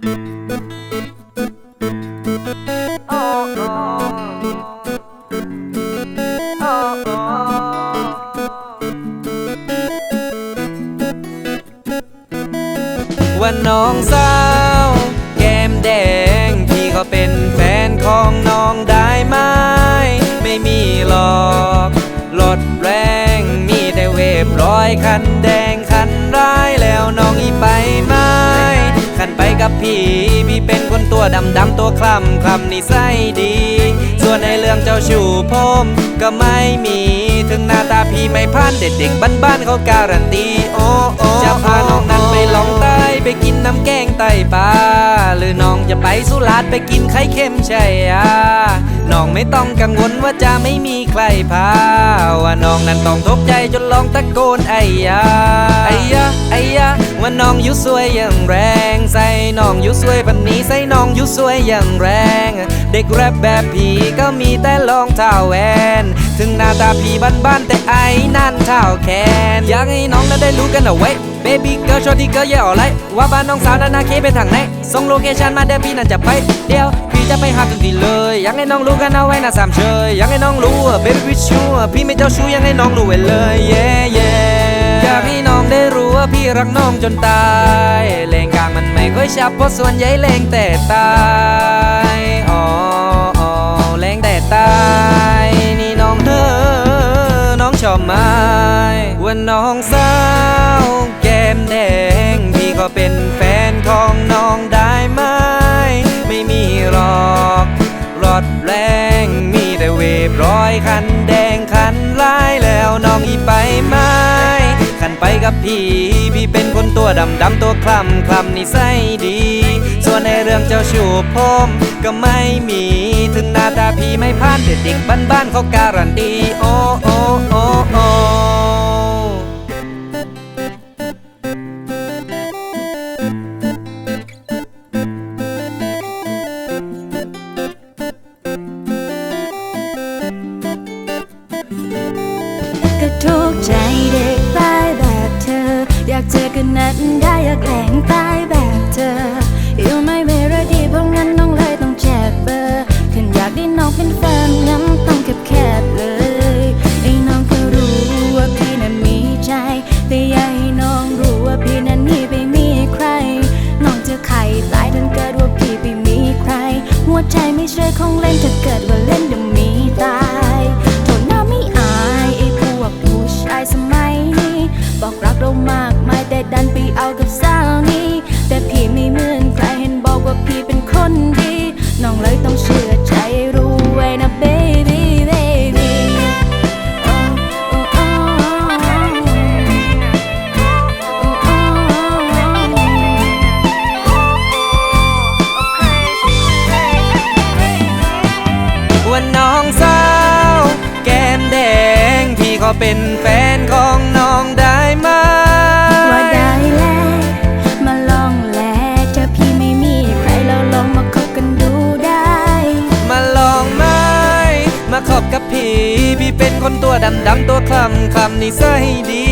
ว่าน้องสาวแก้มแดงพี่ก็เป็นแฟนของน้องได้ไหมไม่มีหรอกรถแรงมีแต่เวฟร้อยคันแดงคันร้ายแล้วน้องอีไปไหม พี่ พี่เป็นคนตัวดำดำตัวคล้ำคล้ำนิสัยดี ส่วนในเรื่องเจ้าชู้ผมก็ไม่มี ถึงหน้าตาพี่ไม่พันเด็กๆบ้านๆเขาการันตี โอ้โอ้จะพาน้องนั้นไปลองใต้ไปกินน้ำแกงไตปลาหรือน้องจะไปสุราษฎร์ไปกินไข่เค็มใช่อะน้องไม่ต้องกังวลว่าจะไม่มีใครพา ว่าน้องนั้นต้องทบใจจนลองตะโกนไอ้ยาไอ้ยาไอ้ยา ว่าน้องอยู่สวยอย่างแรง ใส่น้องอยู่สวยปันนี้ใส่น้องอยู่สวยอย่างแรง เด็กแรปแบบพี่ก็มีแต่รองเท้าแวนถึงหน้าตาพี่บ้านๆแต่ไอ้นั่นเท้าแขนอยากให้น้องนั้นได้รู้กันเอาไว้เบบี้เกิร์ลชอตี้เกิร์ลอย่าออกไลว่าบ้านน้องสาวนั้นนาเคไปทางไหนส่งโลเคชันมาเดี๋ยวพี่นั่นจะไปเดี๋ยวพี่จะไปหาถึงที่เลยอยากให้น้องรู้กันเอาไว้นะสามเชยอยากให้น้องรู้ baby with you พี่ไม่เจ้าชู้อยากให้น้องรู้ไว้เลย yeah yeah อยากให้น้องได้รู้ พี่รักน้องจนตาย เลงกลางมันไม่ค่อยชับเพราะส่วนใหญ่เลงแต่ตายอ๋ออ๋อเลงแต่ตายนี่น้องเธอ น้องชอบไหมว่าน้องสาวแก้มแดง พี่ก็เป็นแฟนของน้องได้ไหมไม่มีหรอกรถแรงมีแต่เวฟร้อยคันแดงคันลายแล้วน้องอีไปไหมขันไปกับพี่ ตัวดำดำตัวคล้ำคล้ำนิสัยดี ส่วนในเรื่องเจ้าชู้ผมก็ไม่มี ถึงหน้าตาพี่ไม่พลาดเด็กเด็กบ้านๆเขาการันตีโอ้โอ้โอ้โอ้ก็ทุกใจเด็ก อยากเจอกันนัดได้อยากแหลงตายแบบเธอ อยู่ไม่เวรดีเพราะงั้นน้องเลยต้องแจกเบอร์ขันอยากได้น้องเป็นแฟนงั้นต้องแคบแคบเลยไอ้น้องก็รู้ว่าพี่นั้นมีใจ แต่อย่าให้น้องรู้ว่าพี่นั้นมีไปมีใคร น้องจะไข่ตายทันเกิดว่าพี่ไปมีใคร หัวใจไม่ใช่ของเล่นถ้าเกิดว่า น้องเลยต้องเชื่อใจรู้ไว้นะ baby baby โอ้โอ้โอ้ว่าน้องสาว แก้มแดงพี่ก็เป็นแฟนของ ตัวดำดำตัวคล้ำคล้ำนิสัยดี